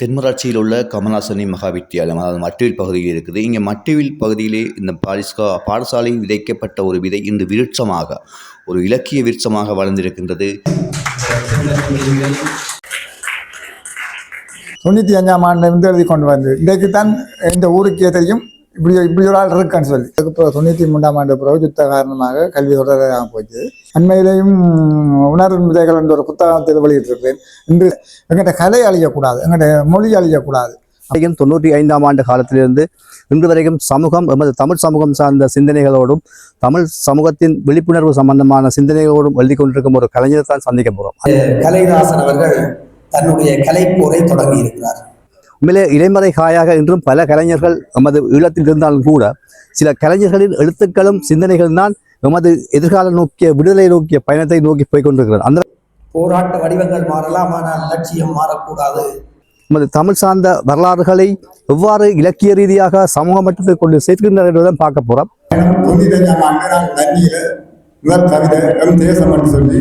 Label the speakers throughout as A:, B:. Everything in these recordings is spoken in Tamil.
A: தென்மராட்சியில் உள்ள கமலாசனி மகா வித்தியாலயம் அதாவது மட்டுவில் பகுதியில் இருக்குது. இங்கே மட்டுவில் பகுதியிலே இந்த பாலிஸ்கா பாடசாலையில் விதைக்கப்பட்ட ஒரு விதை இன்று விருட்சமாக ஒரு இலக்கிய விருட்சமாக வளர்ந்திருக்கின்றது.
B: தொண்ணூற்றி அஞ்சாம் ஆண்டு எழுதி கொண்டு வந்து இன்றைக்கு தான் இந்த ஊருக்கே தெரியும் இப்படி இப்படி ஒரு ஆள் இருக்கான்னு சொல்லி. அதுக்கு தொண்ணூற்றி மூன்றாம் ஆண்டு பிறகு யுத்த காரணமாக கல்வி தொடராக போச்சு. அண்மையிலேயும் உணர்வு விதைகள் என்ற ஒரு புத்தகத்தில் வெளியிட்டிருக்கிறேன். இன்று எங்கிட்ட கலை அழியக்கூடாது எங்கிட்ட மொழி அழியக்கூடாது.
C: வரைக்கும் தொண்ணூற்றி ஐந்தாம் ஆண்டு காலத்திலிருந்து இன்று வரைக்கும் சமூகம் எமது தமிழ் சமூகம் சார்ந்த சிந்தனைகளோடும் தமிழ் சமூகத்தின் விழிப்புணர்வு சம்பந்தமான சிந்தனைகளோடும் எழுதி கொண்டிருக்கும் ஒரு கலைஞரை தான் சந்திக்க போகிறோம்
D: கலைதாசன் அவர்கள் தன்னுடைய கலைப்போரை தொடங்கி இருக்கிறார்
C: உண்மையிலே இலைமறை காயாக இன்றும் பல கலைஞர்கள் எமது ஈழத்தில் இருந்தாலும் கூட சில கலைஞர்களின் எழுத்துக்களும் சிந்தனைகளும் தான் எமது எதிர்கால நோக்கிய விடுதலை நோக்கிய பயணத்தை நோக்கி போய் கொண்டிருக்கிறது அந்த
D: போராட்ட வடிவங்கள் மாறலாம் ஆனால் லட்சியம் மாறக்கூடாது.
C: எமது தமிழ் சார்ந்த வரலாறுகளை எவ்வாறு இலக்கிய ரீதியாக சமூக மட்டத்தில் கொண்டு சேர்க்கின்றனர் என்பதை பார்க்க
B: எம் தேசம் என்று சொல்லி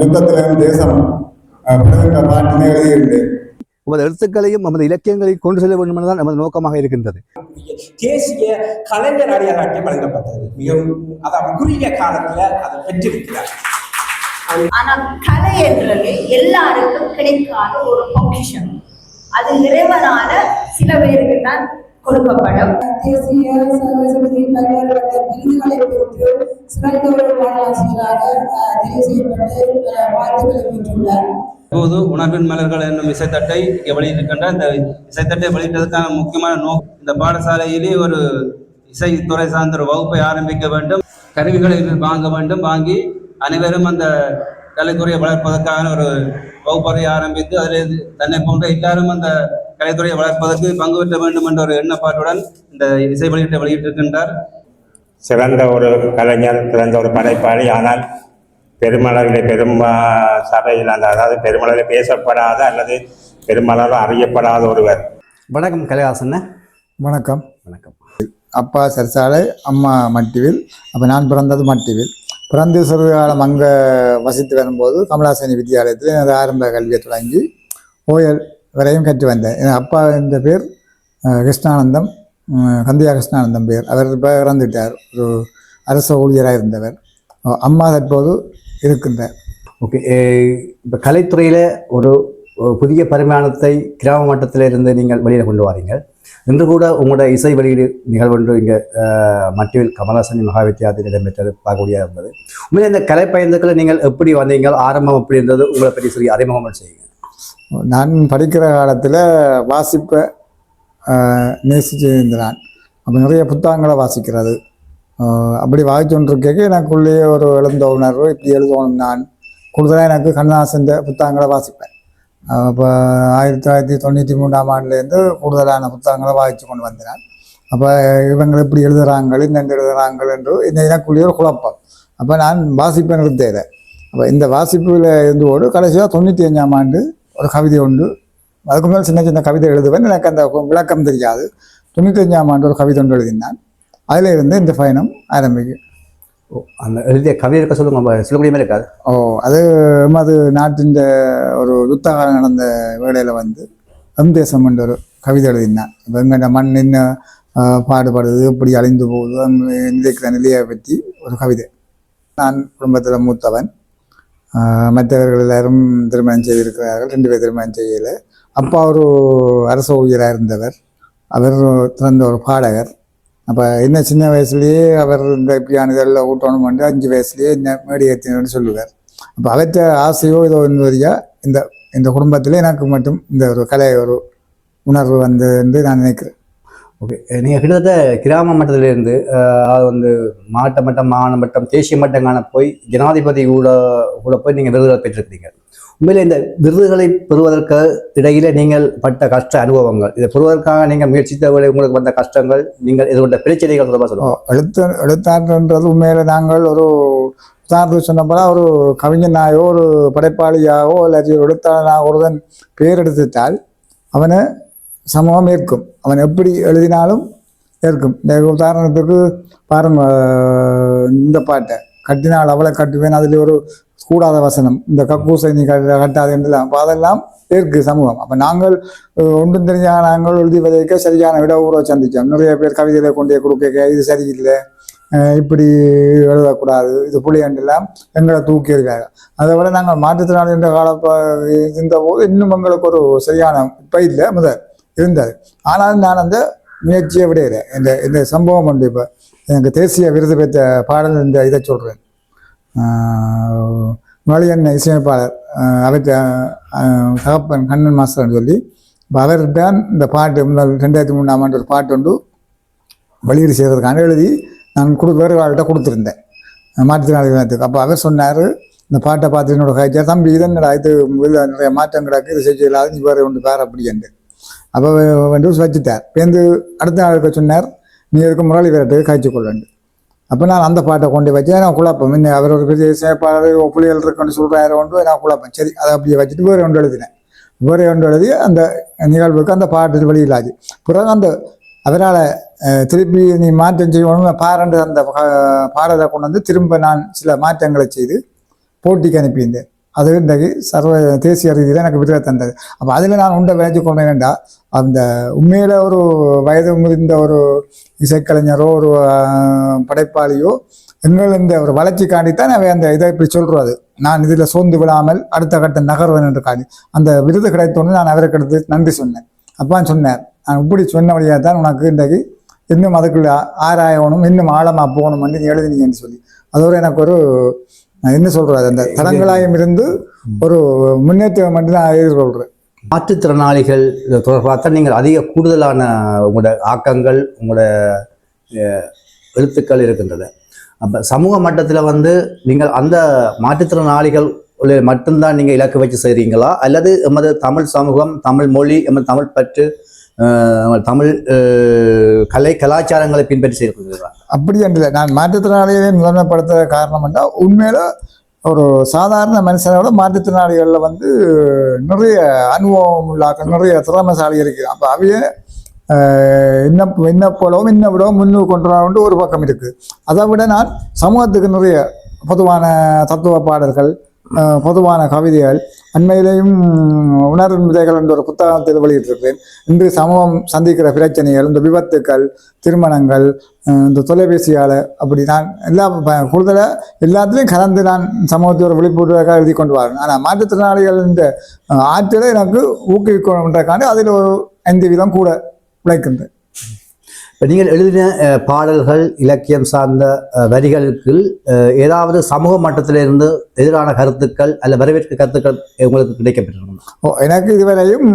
B: யுத்தத்தில் தேசம் பாட்டினை எழுதியிருந்தேன்.
C: நமது எழுத்துக்களையும் நமது இலக்கியங்களையும் கொண்டு செல்ல வேண்டும் என்பதுதான் நமது நோக்கமாக இருக்கின்றது.
D: தேசிய கலைஞர் அடையாளம் வழங்கப்பட்டது. மிகவும் அதாவது குறுகிய காலத்துல அதை பெற்றிருக்கிறார்.
E: ஆனால் கலை என்றது எல்லாருக்கும் கிடைக்காத ஒரு பொக்கிஷம் அது இறைவனால சில பேருக்கு தான் கொடுக்கப்படும்.
F: தேசிய சர்வசபையில் பல்வேறுபட்ட விருதுகளை பெற்று சிறந்த ஒரு பாடலாசிரியராக அஹ், தெரிவு செய்யப்பட்டு பல வாழ்த்துக்களை பெற்றுள்ளார்.
G: இப்போது உணர்வின் மலர்கள் என்னும் இசைத்தட்டை இங்கே வெளியிட்டிருக்கின்ற இந்த இசைத்தட்டை வெளியிட்டதுக்கான முக்கியமான நோக்கம் இந்த பாடசாலையிலே ஒரு இசைத்துறை சார்ந்த ஒரு வகுப்பை ஆரம்பிக்க வேண்டும். கருவிகளை வாங்க வேண்டும். வாங்கி அனைவரும் அந்த கலைத்துறையை வளர்ப்பதற்கான ஒரு வகுப்பறை ஆரம்பித்து அதில் தன்னை போன்ற எல்லாரும் அந்த கலைத்துறையை வளர்ப்பதற்கு பங்கு பெற்ற வேண்டும் என்ற ஒரு எண்ணப்பாட்டுடன் இந்த இசை வெளியீட்டை வெளியிட்டிருக்கின்றார்.
H: சிறந்த ஒரு கலைஞர் சிறந்த ஒரு படைப்பாளி. ஆனால் பெருமளவிலே பெரும் சபையில் அந்த அதாவது பெருமளவில் பேசப்படாத அல்லது பெருமளவில் அறியப்படாத ஒருவர்.
C: வணக்கம் கலைவாசன்
B: வணக்கம்.
C: வணக்கம்.
B: அப்பா சர்சாலை அம்மா மட்டிவில். அப்போ நான் பிறந்தது மட்டிவில். பிறந்து சிறிது காலம் அங்கே வசித்து வரும்போது கமலாசனி வித்தியாலயத்தில் எனது ஆரம்ப கல்வியை தொடங்கி ஓயல் வரையும் கற்று வந்தேன். என் அப்பா இந்த பேர் கிருஷ்ணானந்தம் கந்தியா கிருஷ்ணானந்தம் பேர். அவர் இப்போ இறந்துட்டார் ஒரு அரசு ஊழியராக இருந்தவர். அம்மா தற்போது இருக்கின்றார்
C: ஓகே இப்போ கலைத்துறையில் ஒரு புதிய பரிமாணத்தை கிராம மட்டத்தில் இருந்து நீங்கள் வெளியில் கொண்டு வாரீங்க. இன்று கூட உங்களோட இசை வெளியீடு நிகழ்வொன்று இங்கே மட்டிவில் கமலாசனி மகாவித்யாலயத்தில் இடம்பெற்றது பார்க்கக்கூடிய இருந்தது. உண்மையிலே இந்த கலை பயந்துக்களை நீங்கள் எப்படி வந்தீங்க ஆரம்பம் எப்படி இருந்தது உங்களை பற்றி சொல்லி அறிமுகம் செய்யுங்க
B: நான் படிக்கிற காலத்தில் வாசிப்பை நேசிச்சு இருந்தேன் அப்போ நிறைய புத்தகங்களை வாசிக்கிறது. அப்படி வாசிச்சுருக்கேக்கு எனக்குள்ளேயே ஒரு எழுந்த உணர்வு இப்படி எழுதணும் நான். கூடுதலாக எனக்கு கண்ணாசந்த புத்தகங்களை வாசிப்பேன். அப்போ ஆயிரத்தி தொள்ளாயிரத்தி தொண்ணூற்றி மூன்றாம் ஆண்டுலேருந்து கூடுதலான புத்தகங்களை வாசித்து கொண்டு வந்தேன். அப்போ இவங்க எப்படி எழுதுகிறாங்க இந்த எழுதுகிறாங்க என்று இந்த எனக்குள்ளேயே ஒரு குழப்பம். அப்போ நான் வாசிப்பேன் இருந்தேன் அப்போ இந்த வாசிப்பில் இருந்தோடு கடைசியாக தொண்ணூற்றி அஞ்சாம் ஆண்டு ஒரு கவிதை உண்டு. அதுக்கு மேல் சின்ன சின்ன கவிதை எழுதுவேன். எனக்கு அந்த விளக்கம் தெரியாது. தொண்ணூத்தஞ்சாம் ஆண்டு ஒரு கவிதை ஒன்று எழுதினான். அதில் இருந்து இந்த பயணம் ஆரம்பிக்கும்
C: ஓ, அந்த எழுதிய கவிதை இருக்க சொல்லுங்க மாதிரி இருக்காது.
B: ஓ அது எமது நாட்டின் ஒரு யுத்தகாலம் நடந்த வேளையில் வந்து எம் தேசம் என்ற ஒரு கவிதை எழுதினான் இப்போ எங்கள்ட மண் என்ன பாடுபடுது எப்படி அழிந்து போகுது நிலைக்கிற நிலையை பற்றி ஒரு கவிதை. நான் குடும்பத்தில் மூத்தவன். மற்றவர்கள் எல்லாரும் திருமணம் செய்திருக்கிறார்கள் ரெண்டு பேர் திருமணம் செய்யலை. அப்பா ஒரு அரசு ஊழியராக இருந்தவர். அவர் சிறந்த ஒரு பாடகர். அப்போ என்ன சின்ன வயசுலேயே அவர் இந்த இப்படியான இதெல்லாம் ஊட்டணும் வந்து அஞ்சு வயசுலேயே என்ன மேடி ஏற்றினு சொல்லுவார். அப்போ அவற்ற ஆசையோ இதோ என்பதையாக இந்த இந்த குடும்பத்தில் எனக்கு மட்டும் இந்த ஒரு கலை ஒரு உணர்வு வந்து என்று நான் நினைக்கிறேன்.
C: ஓகே நீங்கள் கிட்டத்தட்ட கிராம மட்டத்திலேருந்து அஹ், அது வந்து மாவட்ட மட்டம் மாவட்ட மட்டம் தேசிய மட்டங்கான போய் ஜனாதிபதி கூட கூட போய் நீங்கள் விருதுகளை பெற்றிருக்கிறீங்க. உண்மையில் இந்த விருதுகளை பெறுவதற்கு இடையில நீங்கள் பட்ட கஷ்ட அனுபவங்கள். இதை பெறுவதற்காக நீங்கள் முயற்சித்த உங்களுக்கு வந்த கஷ்டங்கள் நீங்கள் இதோட பிரச்சனைகள் தொடர்பாக சொல்லுவோம்
B: எழுத்து எழுத்தாற்றுன்றது உண்மையில நாங்கள் ஒரு உதாரணத்துக்கு சொன்னப்போ ஒரு கவிஞனாயோ ஒரு படைப்பாளியாகவோ அல்லது எழுத்தாளனாக ஒருவன் பேர் எடுத்துட்டால் அவனை சமூகம் ஏற்கும். அவன் எப்படி எழுதினாலும் ஏற்கும். இந்த உதாரணத்துக்கு பாருங்க இந்த பாட்டை. கட்டினால் அவளை கட்டுவேன் அதில் ஒரு கூடாத வசனம். இந்த கக்கூசை நீ கட்ட- கட்டாது என்றெல்லாம். அப்போ அதெல்லாம் இருக்கு சமூகம். அப்போ நாங்கள் ஒன்றும் தெரிஞ்ச நாங்கள் எழுதி விதைக்க சரியான விட ஊற சந்திச்சோம் நிறைய பேர் கவிதைகளை கொண்டே கொடுக்க இது சரியில்லை இப்படி எழுதக்கூடாது இது புளியண்டெல்லாம் எங்களை தூக்கியிருக்காங்க. அதை விட நாங்கள் மாற்றுத்திறனாளி என்ற கால இருந்த போது இன்னும் எங்களுக்கு ஒரு சரியான இப்போ இல்லை முதல் இருந்தது. ஆனாலும் நான் அந்த முயற்சியை விடையில இந்த இந்த சம்பவம் உண்டு இப்போ எனக்கு தேசிய விருது பெற்ற பாடல் இந்த இதை சொல்கிறேன் மலையன் இசையமைப்பாளர் ஆஹ் அவர்கிட்ட தகப்பன் கண்ணன் மாஸ்டர்னு சொல்லி இப்போ அவர் தான் இந்த பாட்டு முதல் ரெண்டாயிரத்தி மூணாம் ஆண்டு ஒரு பாட்டு உண்டு வெளியீடு செய்கிறதுக்கான எழுதி நான் கொடு வேறு ஆள்கிட்ட கொடுத்துருந்தேன். மாற்றுத்திறனாளி தினத்துக்கு அப்போ அவர் சொன்னார் இந்த பாட்டை பார்த்து என்னோட காய்ச்சா தம்பி இதன் என்னடா இது நிறைய மாற்றம் கிடக்கு இது செய்ய இல்லாத நீ வேறு ஒன்று வேறு அப்படி என்று. அப்போ வந்து வச்சுட்டார். வந்து அடுத்த நாளுக்கு சொன்னார் நீ இதுக்கு முரளி விரட்டுக்கு காய்ச்சி கொள்ளண்டு. அப்போ நான் அந்த பாட்டை கொண்டு வச்சு நான் குழப்பம். இன்னும் அவர் ஒரு பெரிய சேப்பாளர் புலிகள் இருக்குன்னு சொல்கிறாரு ஒன்று நான் குழப்பம். சரி அதை அப்படியே வச்சுட்டு வேறு ஒன்று எழுதினேன். வேறு ஒன்று எழுதி அந்த நிகழ்வுக்கு அந்த பாட்டு வெளியிலாச்சு. பிறகு அந்த அவரால் திருப்பி நீ மாற்றம் செய்யணும் பாரண்டு அந்த பாடத்தை பாடலை கொண்டு வந்து திரும்ப நான் சில மாற்றங்களை செய்து போட்டிக்கு அனுப்பியிருந்தேன். அது இன்றைக்கு சர்வ தேசிய ரீதியில் எனக்கு விடுதலை தந்தது. அப்போ அதில் நான் உண்டை விளைச்சு கொண்டேன்டா அந்த உண்மையில் ஒரு வயது முதிர்ந்த ஒரு இசைக்கலைஞரோ ஒரு படைப்பாளியோ எங்கள் இந்த ஒரு வளர்ச்சிக்காண்டித்தான் அவை அந்த இதை இப்படி சொல்கிறது நான் இதில் சோர்ந்து விடாமல் அடுத்த கட்ட நகர்வேன் என்று காண்டி அந்த விருது கிடைத்தோன்னு நான் அவருக்கு எடுத்து நன்றி சொன்னேன். அப்பான்னு சொன்னார். நான் இப்படி சொன்ன வழியாக தான் உனக்கு இன்றைக்கு இன்னும் அதுக்குள்ள ஆராயணும் இன்னும் ஆழமாக போகணும் நீ எழுதினீங்கன்னு சொல்லி. அதோட எனக்கு ஒரு என்ன சொல்கிறது அந்த தடங்களாயம் இருந்து ஒரு முன்னேற்றம் மட்டும் நான் எதிர்கொள்கிறேன்
C: மாற்றுத்திறனாளிகள் தொடர்பாக தான் நீங்கள் அதிக கூடுதலான உங்களோட ஆக்கங்கள் உங்களோட எழுத்துக்கள் இருக்கின்றது அப்போ சமூக மட்டத்தில் வந்து நீங்கள் அந்த மாற்றுத்திறனாளிகள் மட்டும்தான் நீங்கள் இலக்கு வச்சு செய்கிறீங்களா அல்லது எமது தமிழ் சமூகம் தமிழ் மொழி எமது தமிழ் பற்று தமிழ் கலை கலாச்சாரங்களை பின்பற்றி செய்கிறீர்களா
B: அப்படி இல்லை. நான் மாற்றுத்திறனாளிகளை நிலைமைப்படுத்த காரணம் என்றால் உண்மையில ஒரு சாதாரண மனுஷனோட மாற்றுத்திறனாளிகளில் வந்து நிறைய அனுபவம் உள்ளாக்க நிறைய திறமைசாலி இருக்குது அப்போ அவைய ஆஹ், இன்ன இன்ன போலவும் இன்ன விடவும் முன்னுக்கு கொண்டு வரணும்னு ஒரு பக்கம் இருக்குது அதை விட நான் சமூகத்துக்கு நிறைய பொதுவான தத்துவ பாடல்கள் பொதுவான கவிதைகள். அண்மையிலேயும் உணர்வு விதைகள் என்ற ஒரு புத்தகத்தில் வெளியிட்டிருக்கிறேன் இன்று சமூகம் சந்திக்கிற பிரச்சனைகள் இந்த விபத்துக்கள் திருமணங்கள் இந்த தொலைபேசியால் அப்படி நான் எல்லா கூடுதலாக எல்லாத்துலேயும் கலந்து நான் சமூகத்தை ஒரு விழிப்புணர்வாக எழுதி கொண்டு வரேன் ஆனால் மாற்றுத்திறனாளிகள் இந்த ஆற்றலை எனக்கு ஊக்குவிக்கணுன்றக்காண்டி அதில் ஒரு ஐந்து வீதம் கூட உழைக்கின்றேன்
C: நீங்கள் எழுதின பாடல்கள் இலக்கியம் சார்ந்த வரிகளுக்கு ஏதாவது சமூக மட்டத்திலிருந்து எதிரான கருத்துக்கள் அல்ல வரவேற்பு கருத்துக்கள் உங்களுக்கு கிடைக்கப்பட்டிருக்கணும்
B: ஓ எனக்கு இதுவரையும்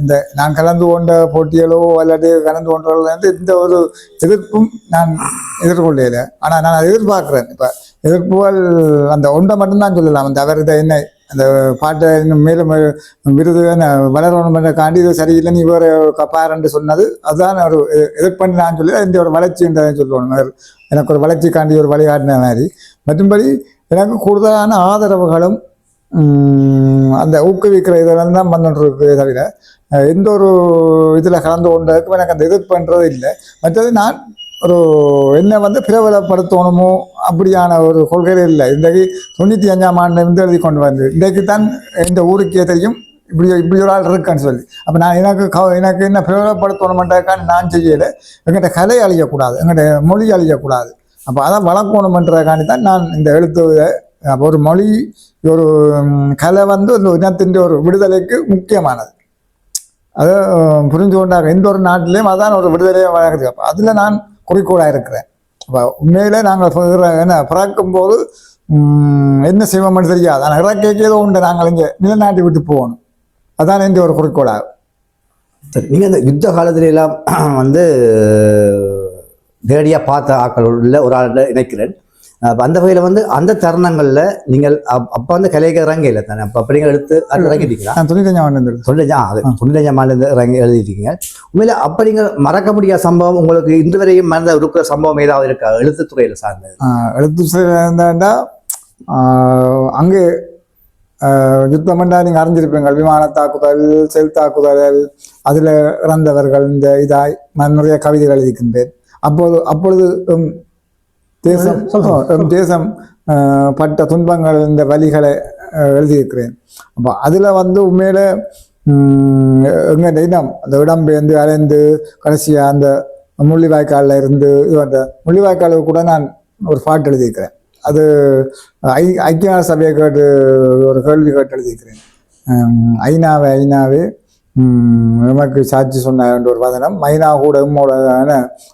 B: இந்த நான் கலந்து கொண்ட போட்டிகளோ அல்லது கலந்து கொண்டவர்கள் இந்த ஒரு எதிர்ப்பும் நான் எதிர்கொள்ளல ஆனால் நான் எதிர்பார்க்குறேன். இப்போ எதிர்ப்புகள் அந்த ஒன்றை மட்டும்தான் சொல்லலாம். அந்த அவர் இதை என்ன அந்த பாட்டை இன்னும் மேலும் விருது என்ன வளரணும் காண்டி இது சரியில்லை நீ வேறு பாருன்னு சொன்னது. அதுதான் ஒரு எ- நான் சொல்லி இந்த ஒரு வளர்ச்சின்றதை சொல்லணும் எனக்கு ஒரு வளர்ச்சிக்காண்டி ஒரு வழிகாட்டின மாதிரி. மற்றும்படி எனக்கு கூடுதலான ஆதரவுகளும் அந்த ஊக்குவிக்கிற இதெல்லாம் தான் வந்துட்டுருக்கு தவிர எந்த ஒரு இதில் கலந்து கொண்டதுக்கும் எனக்கு அந்த எதிர்ப்புன்றது இல்லை. மற்றது நான் ஒரு என்ன வந்து பிரபலப்படுத்தணுமோ அப்படியான ஒரு கொள்கையில் இல்லை. இன்றைக்கு தொண்ணூற்றி அஞ்சாம் ஆண்டு இருந்து எழுதி கொண்டு வந்து இன்றைக்கு தான் இந்த ஊருக்கே தெரியும் இப்படி இப்படி ஒரு ஆள் இருக்கான்னு சொல்லி. அப்போ நான் எனக்கு க எனக்கு என்ன பிரபலப்படுத்தணுமென்றதுக்கான நான் செய்யலை. எங்கிட்ட கலை அழியக்கூடாது எங்கிட்ட மொழி அழியக்கூடாது. அப்போ அதை வளர்க்கணுமென்றதுக்காண்டி தான் நான் இந்த எழுத்து அப்போ ஒரு மொழி ஒரு கலை வந்து ஒரு இனத்தின் ஒரு விடுதலைக்கு முக்கியமானது. அது புரிஞ்சு கொண்டாங்க எந்த ஒரு நாட்டிலையும் அதான் ஒரு விடுதலையை வழங்குது. அப்போ அதில் நான் குறிக்கோளாக இருக்கிறேன். அப்போ உண்மையிலே நாங்கள் சொல்கிறோம் என்ன பிறக்கும்போது என்ன செய்வோம்னு தெரியாது. ஆனால் இறக்கைக்கு ஏதோ உண்டு நாங்கள் இங்கே நிலநாட்டி விட்டு போகணும். அதான் எந்த ஒரு குறிக்கோளாகும்
C: சரி நீங்கள் இந்த யுத்த காலத்துல எல்லாம் வந்து நேரடியாக பார்த்த ஆக்கள் உள்ள ஒரு ஆள் நினைக்கிறேன் அப்ப அந்த வகையில் வந்து அந்த தருணங்களில் நீங்கள் அப்- அப்போ வந்து கலைக்கிறங்க இல்லை தானே? அப்போ அப்படி நீங்கள் எடுத்து அது இறங்கிட்டீங்களா
B: தொண்ணூத்தஞ்சாம் ஆண்டு
C: தொழிலஞ்சா அது தொழிலஞ்சாம் ஆண்டு இறங்கி எழுதிட்டீங்க. உண்மையில அப்படிங்கிற மறக்க முடியாத சம்பவம் உங்களுக்கு இன்று வரையும் மறந்த இருக்கிற சம்பவம் ஏதாவது இருக்கா? எழுத்துத்துறையில் சார்ந்தது.
B: எழுத்து இருந்தாண்டா அங்கே யுத்தம் என்றா நீங்கள் அறிஞ்சிருப்பீங்க. விமான தாக்குதல் செல் தாக்குதல் அதில் இறந்தவர்கள் இந்த இதாய் நிறைய கவிதைகள் எழுதிக்கின்றேன். அப்போது அப்பொழுது தேசம் எம் தேசம் பட்ட துன்பங்கள் இந்த வழிகளை எழுதியிருக்கிறேன். அப்போ அதில் வந்து உண்மையில ம், எங்க இனம் அந்த இடம்பெயர்ந்து அலைந்து கடைசியாக அந்த முள்ளிவாய்க்காலில் இருந்து இது அந்த முள்ளிவாய்க்காலுக்கு கூட நான் ஒரு பாட்டு எழுதியிருக்கிறேன். அது ஐ ஐக்கிய சபையை கேட்டு ஒரு கேள்வி கேட்டு எழுதியிருக்கிறேன். ஐநாவே ஐநாவே நமக்கு எமக்கு சாட்சி சொன்ன என்ற ஒரு வதனம் மைனா கூட உம்மோட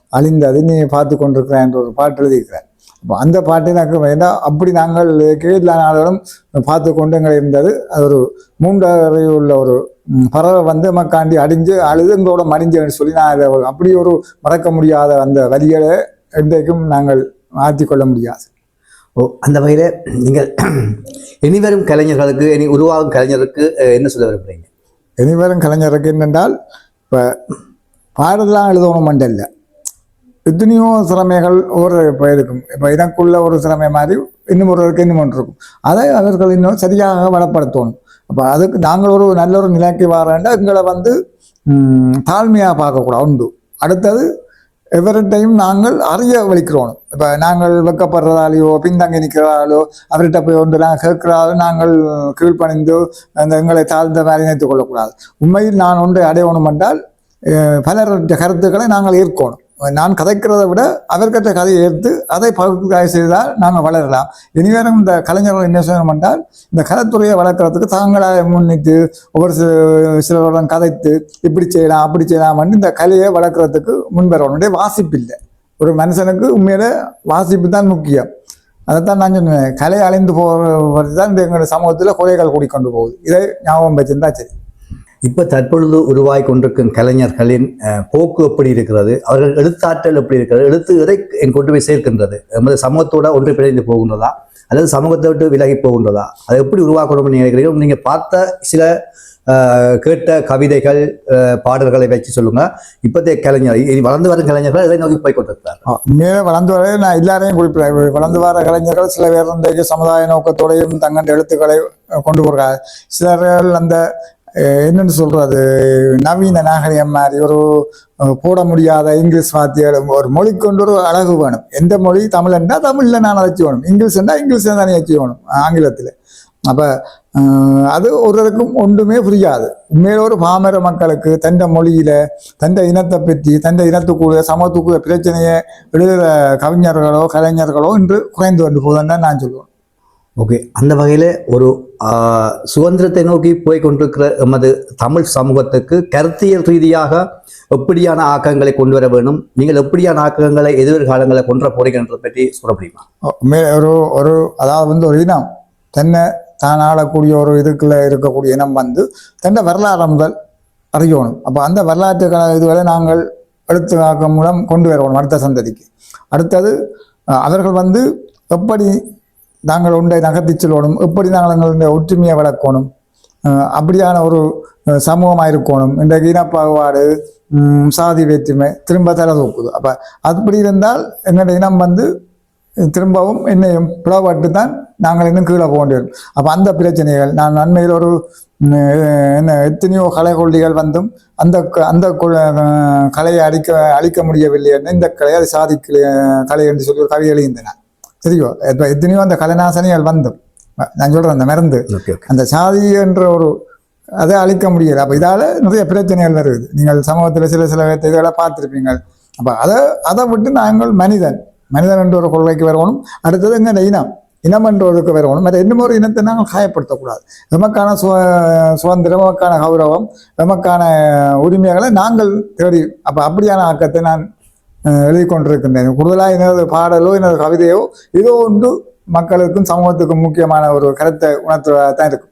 B: அழிந்தது நீ பார்த்து கொண்டிருக்கிறேன் என்ற ஒரு பாட்டு எழுதியிருக்கிறேன் அப்போ அந்த பாட்டு எனக்கு ஏன்னா அப்படி நாங்கள் கீழ நாளும் பார்த்து கொண்டு எங்களை இருந்தது. அது ஒரு மூன்றரை உள்ள ஒரு பறவை வந்து எமக்காண்டி அடிஞ்சு அழுது எங்களோட மடிஞ்சேன்னு சொல்லி நான் அதை ஒரு- அப்படி ஒரு மறக்க முடியாத அந்த வரிகளை இன்றைக்கும் நாங்கள் மாற்றிக்கொள்ள முடியாது.
C: ஓ அந்த வகையில் நீங்கள் இனிவரும் கலைஞர்களுக்கு இனி உருவாகும் கலைஞருக்கு என்ன சொல்ல விரும்புகிறீங்க?
B: இனிவரும் கலைஞருக்கு என்னென்றால் இப்போ பாடலாம் எழுதணும் மண்டல்ல. இத்தனையோ எத்தனையோ திறமைகள் ஒரு இப்போ இருக்கும். இப்போ இதற்குள்ள ஒரு சிறமை மாதிரி இன்னும் ஒருவருக்கு இன்னும் ஒன்று இருக்கும். அதை அவர்கள் இன்னும் சரியாக வளப்படுத்தணும். அப்போ அதுக்கு நாங்கள் ஒரு நல்ல ஒரு நிலைக்கு வரேன்டா எங்களை வந்து தாழ்மையாக பார்க்கக்கூடாது. உண்டு. அடுத்தது எவர்கிட்டையும் நாங்கள் அறிய வலிக்கிறோம். இப்போ நாங்கள் வெக்கப்படுறதாலேயோ பின்தங்கி நிற்கிறதாலோ அவர்கிட்ட போய் ஒன்று நாங்கள் கேட்கிறாலோ நாங்கள் கீழ்ப்பணிந்து அந்த எங்களை தாழ்ந்த மாதிரி நினைத்துக் கொள்ளக்கூடாது. உண்மையில் நான் ஒன்றை அடையணும் என்றால் பலருடைய கருத்துக்களை நாங்கள் ஏற்கணும். நான் கதைக்கிறதை விட அவர்கிட்ட கதையை ஏற்று அதை பகுப்பாய்வு செய்தால் நாங்கள் வளரலாம். இனிவரும் இந்த கலைஞர்கள் என்ன செய்யணும் என்றால் இந்த கலைத்துறையை வளர்க்குறதுக்கு தாங்களாக முன்னிட்டு ஒவ்வொரு சிலருடன் கதைத்து இப்படி செய்யலாம் அப்படி செய்யலாம் இந்த கலையை வளர்க்குறதுக்கு முன்வரவனுடைய வாசிப்பு இல்லை. ஒரு மனுஷனுக்கு உண்மையில வாசிப்பு தான் முக்கியம். அதைத்தான் நான் சொன்னேன் கலை அழிந்து போகிறது தான் இந்த எங்களுடைய சமூகத்தில் கொலைகள் கூடிக்கொண்டு போகுது. இதை ஞாபகம் வச்சிருந்தா சரி.
C: இப்போ தற்பொழுது உருவாகி கொண்டிருக்கும் கலைஞர்களின் போக்கு எப்படி இருக்கிறது? அவர்கள் எழுத்தாற்றல் எப்படி இருக்கிறது? எழுத்து எதை கொண்டு போய் சேர்க்கின்றது? நமது சமூகத்தோட ஒன்று பிழைந்து போகின்றதா? அல்லது சமூகத்தை விட்டு விலகி போகின்றதா? அதை எப்படி உருவாக்கணும்னு நினைக்கிறீர்கள்? நீங்கள் பார்த்த சில கேட்ட கவிதைகள் பாடல்களை வச்சு சொல்லுங்க. இப்போதைய கலைஞர் இனி வளர்ந்து வரும் கலைஞர்கள் இதை நோக்கி போய் கொண்டிருக்கிறார்
B: ஆ, வளர்ந்து வர நான் எல்லாரையும் குறிப்பிட வளர்ந்து வர கலைஞர்கள் சில பேர் இன்றைக்கு சமுதாய நோக்கத்தோடையும் தங்கள் எழுத்துக்களை கொண்டு போகிறார் சிலர்கள் அந்த என்னன்னு சொல்றது? நவீன நாகரிகம் மாதிரி ஒரு போட முடியாத இங்கிலீஷ் வார்த்தைகள் ஒரு மொழி கொண்டு ஒரு அழகு வேணும். எந்த மொழி? தமிழ் என்றால் தமிழில் நான் வச்சு வேணும் இங்கிலீஷ் என்றால் இங்கிலீஷ் தானே வச்சு வேணும் ஆங்கிலத்தில். அப்போ அது ஒருவருக்கும் ஒன்றுமே புரியாது. உண்மையில ஒரு பாமர மக்களுக்கு தந்த மொழியில தந்த இனத்தை பற்றி தந்த இனத்துக்குள்ள சமத்துக்குள்ள பிரச்சனையை எழுதுகிற கவிஞர்களோ கலைஞர்களோ இன்று குறைந்து வந்து போதுன்னு தான் நான் சொல்லுவேன்.
C: ஓகே அந்த வகையில் ஒரு சுதந்திரத்தை நோக்கி போய் கொண்டிருக்கிற எமது தமிழ் சமூகத்துக்கு கருத்தியல் ரீதியாக எப்படியான ஆக்கங்களை கொண்டு வர வேணும் நீங்கள் எப்படியான ஆக்கங்களை எதிர்காலங்களை கொண்டு போறீங்கன்றதை பற்றி சொல்ல முடியுமா?
B: மே ஒரு ஒரு அதாவது வந்து ஒரு இனம் தன்னை தான் ஆளக்கூடிய ஒரு இதுக்குள்ள இருக்கக்கூடிய இனம் வந்து தன்னை வரலாறு முதல் அறியணும். அப்போ அந்த வரலாற்று இதுவரை நாங்கள் எழுத்து ஆக்கம் மூலம் கொண்டு வரணும் அடுத்த சந்ததிக்கு. அடுத்தது அவர்கள் வந்து எப்படி நாங்கள் ஒன்றை நகர்த்தி செல்லணும் எப்படி நாங்கள் எங்களுடைய ஒற்றுமையை வளர்க்கணும்? அப்படியான ஒரு சமூகமாக இருக்கணும். இன்றைக்கு இனப்பாகுபாடு சாதி வேற்றுமை திரும்ப தலை தூக்குது. அப்போ அப்படி இருந்தால் எங்களுடைய இனம் வந்து திரும்பவும் என்னையும் பிளவுபட்டு தான் நாங்கள் இன்னும் கீழே போக வேண்டியிருக்கும் அப்போ அந்த பிரச்சனைகள் நான் நன்மையில் ஒரு என்ன எத்தனையோ கலை கொள்ளிகள் வந்தும் அந்த க- அந்த கலையை அழிக்க அழிக்க முடியவில்லை என்று இந்த கலையை அது சாதி கலை என்று சொல்லி ஒரு கவி எழுகின்றன தெரியும்? இப்போ எத்தனையோ அந்த கலைநாசனிகள் வந்தும். நான் சொல்கிறேன் அந்த மருந்து அந்த சாதி என்ற ஒரு அதை அழிக்க முடியல. அப்போ இதால் நிறைய பிரச்சனைகள் வருது. நீங்கள் சமூகத்தில் சில சில இதுகளை பார்த்துருப்பீங்க அப்போ அதை அதை விட்டு நாங்கள் மனிதன் மனிதன் என்ற ஒரு கொள்கைக்கு வரணும். அடுத்தது எங்கள் இனம். இனம் என்ற ஒருக்கு வரணும். மற்ற இன்னும் ஒரு இனத்தை நாங்கள் காயப்படுத்தக்கூடாது. எமக்கான சு சுதந்திரம் எமக்கான கௌரவம் எமக்கான உரிமைகளை நாங்கள் தேடி அப்போ அப்படியான ஆக்கத்தை நான் எழுதி கொண்டிருக்கின்றேன் கூடுதலாக எனது பாடலோ எனது கவிதையோ இதோ ஒன்று மக்களுக்கும் சமூகத்துக்கும் முக்கியமான ஒரு கருத்தை உணர்த்துவதாக தான் இருக்கும்.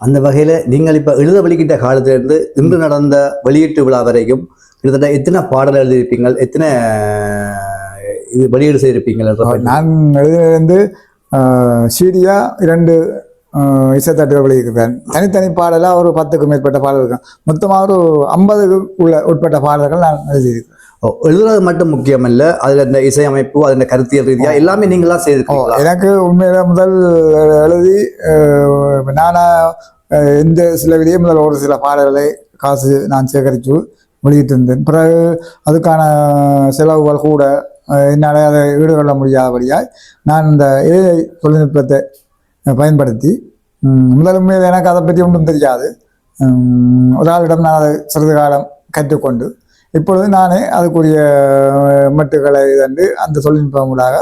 C: அந்த வகையில் நீங்கள் இப்போ எழுத வெளியிட்ட காலத்திலிருந்து இன்று நடந்த வெளியீட்டு விழா வரைக்கும் கிட்டத்தட்ட எத்தனை பாடல் எழுதியிருப்பீங்கள்? எத்தனை இது வெளியீடு செய்திருப்பீங்கள்.
B: நான் எழுதிலிருந்து சீடியா இரண்டு இசைத்தட்டுகள் வெளியிட்டிருக்கேன் தனித்தனி பாடலாக ஒரு பத்துக்கும் மேற்பட்ட பாடல் இருக்கும் மொத்தமாக ஒரு ஐம்பதுக்கு உள்ள உட்பட்ட பாடல்கள் நான் எழுதியிருக்கேன்
C: ஓ, எழுதுறது மட்டும் முக்கியமல்ல. அதுல இந்த இசையமைப்பு அதுல கருத்தியல் ரீதியா எல்லாமே நீங்களா
B: ஓ
C: செய்திருக்கீங்களா?
B: எனக்கு உண்மையில முதல் எழுதி நானா இந்த சில வெளியே முதல் ஒரு சில பாடல்களை காசு நான் சேகரித்து வெளியிட்டிருந்தேன் பிறகு அதுக்கான செலவுகள் கூட என்னால் அதை ஈடுகொள்ள முடியாதபடியால் நான் இந்த ஏஐ தொழில்நுட்பத்தை பயன்படுத்தி ம், முதலுமே எனக்கு அதை பற்றி ஒன்றும் தெரியாது. ஒரு ஆளிடம் நான் அதை சிறிது காலம் கற்றுக்கொண்டு இப்பொழுது நானே அதுக்குரிய அஹ், மட்டுக்களை கண்டு அந்த தொழில்நுட்பம் ஊடாக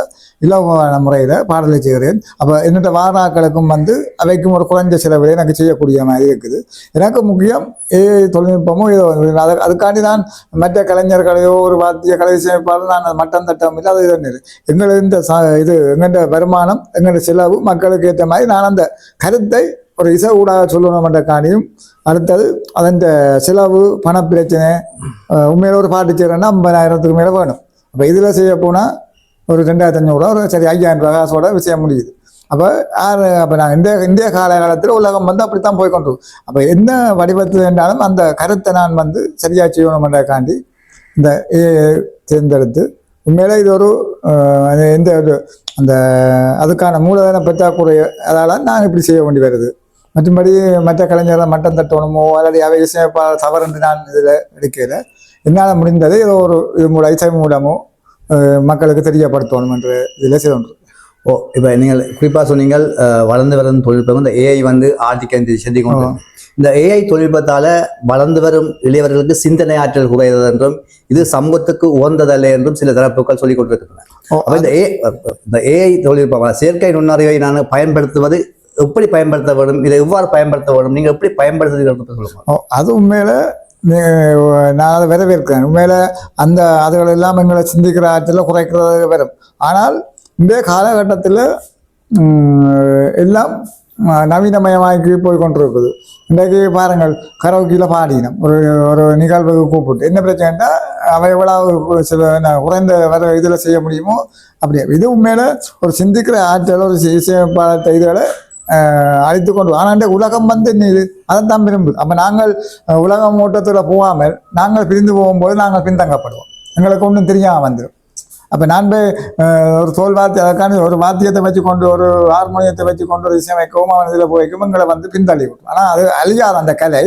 B: முறையில் பாடலை செய்கிறேன். அப்போ என்னோட வாராக்களுக்கும் வந்து அவைக்கும் ஒரு குறைஞ்ச செலவில் எனக்கு செய்யக்கூடிய மாதிரி இருக்குது. எனக்கு முக்கியம் ஏ தொழில்நுட்பமும் ஏதோ அது அதுக்காண்டி நான் மற்ற கலைஞர்களையோ ஒரு வாத்திய கலை சேமிப்பாளர் நான் மட்டம் தட்டம் இல்லை அது இது எங்களது இந்த ச இது எங்கள்ட வருமானம் எங்களோட செலவு மக்களுக்கு ஏற்ற மாதிரி நான் அந்த கருத்தை ஒரு இசை ஊடாக சொல்லணுமென்ற காணியும். அடுத்தது அதன் செலவு பண பிரச்சனை உண்மையில ஒரு பாட்டு செய்கிறேன்னா ஐம்பதாயிரத்துக்கு மேலே வேணும். அப்போ இதில் செய்ய போனால் ஒரு ரெண்டாயிரத்தி ஐநூறுரூவா ஒரு சரி ஐயாயிரம் ரூபா காசோட விஷயம் முடியுது. அப்போ யார் அப்போ நான் இந்திய இந்திய காலகாலத்தில் உலகம் வந்து அப்படித்தான் போய் கொண்டு அப்போ என்ன வடிவத்தில் என்றாலும் அந்த கருத்தை நான் வந்து சரியாக செய்யணுமென்றக்காண்டி இந்த ஏஐ தேர்ந்தெடுத்து உண்மையிலே இது ஒரு எந்த ஒரு அந்த அதுக்கான மூலதன பற்றாக்குறை அதால் நான் இப்படி செய்ய வேண்டி வருது. மற்றபடி மற்ற கலைஞர்களை மட்டம் தட்டணுமோ அல்லது அவை இசையப்பா தவறுன்னு நான் இதில் எடுக்கல. என்னால் முடிந்ததை ஏதோ ஒரு இது மூலம் இசை மூலமோ மக்களுக்கு தெரியப்படுத்தணும் என்ற இதில் செய்து கொண்டு
C: ஓ இப்போ நீங்கள் குறிப்பாக சொன்னீங்கள் வளர்ந்து வரும் தொழில்நுட்பம் இந்த ஏஐ வந்து ஆதிக்கம் செஞ்சு கொண்டு. இந்த ஏஐ தொழில்நுட்பத்தால வளர்ந்து வரும் இளையவர்களுக்கு சிந்தனை ஆற்றல் குறைகிறது என்றும் இது சமூகத்துக்கு உகந்ததல்ல என்றும் சில தரப்புகள் சொல்லிக் கொண்டிருக்கின்றன. இந்த ஏ இந்த ஏஐ தொழில்நுட்பம் செயற்கை நுண்ணறிவை நான் பயன்படுத்துவது எப்படி பயன்படுத்த வேண்டும்? இதை எவ்வாறு பயன்படுத்த வேண்டும்? நீங்கள் எப்படி பயன்படுத்துகிறீர்கள் சொல்லுங்க.
B: அது உண்மையில நான் அதை வரவேற்கிறேன். உண்மையில அந்த அதுகள் எல்லாம் எங்களை சிந்திக்கிற ஆற்றல குறைக்கிறது வரும். ஆனால் இந்த காலகட்டத்தில் எல்லாம் நவீனமயமாக்கி போய் கொண்டிருக்குது இன்றைக்கு பாருங்கள் கரோக்கியில் பாடினோம் ஒரு ஒரு நிகழ்வுக்கு கூப்பிட்டு என்ன பிரச்சனைன்னா அவை எவ்வளவு சில குறைந்த வர இதில் செய்ய முடியுமோ அப்படியே. இது உண்மையில ஒரு சிந்திக்கிற ஆற்றல் ஒரு இசையமைப்பாளர் இதுகளை அழைத்து கொண்டு ஆனால் உலகம் வந்து இது தான் விரும்புது அப்போ நாங்கள் உலகம் ஓட்டத்தில் போகாமல் நாங்கள் பிரிந்து போகும்போது நாங்கள் பின்தங்கப்படுவோம். எங்களுக்கு ஒன்றும் தெரியாமல் வந்துடும் அப்போ நான் போய் ஒரு தோல் வாத்திய அதற்கான ஒரு வாத்தியத்தை வச்சு கொண்டு ஒரு ஹார்மோனியத்தை வச்சு கொண்டு ஒரு இசையமைக்கவும் அவன் இதில் போய் எங்களை வந்து பின்தள்ளி விடும் ஆனால் அது அழியாத அந்த கலை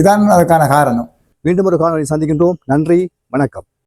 B: இதான் அதுக்கான காரணம்.
C: மீண்டும் ஒரு காரணம் சந்திக்கின்றோம். நன்றி வணக்கம்.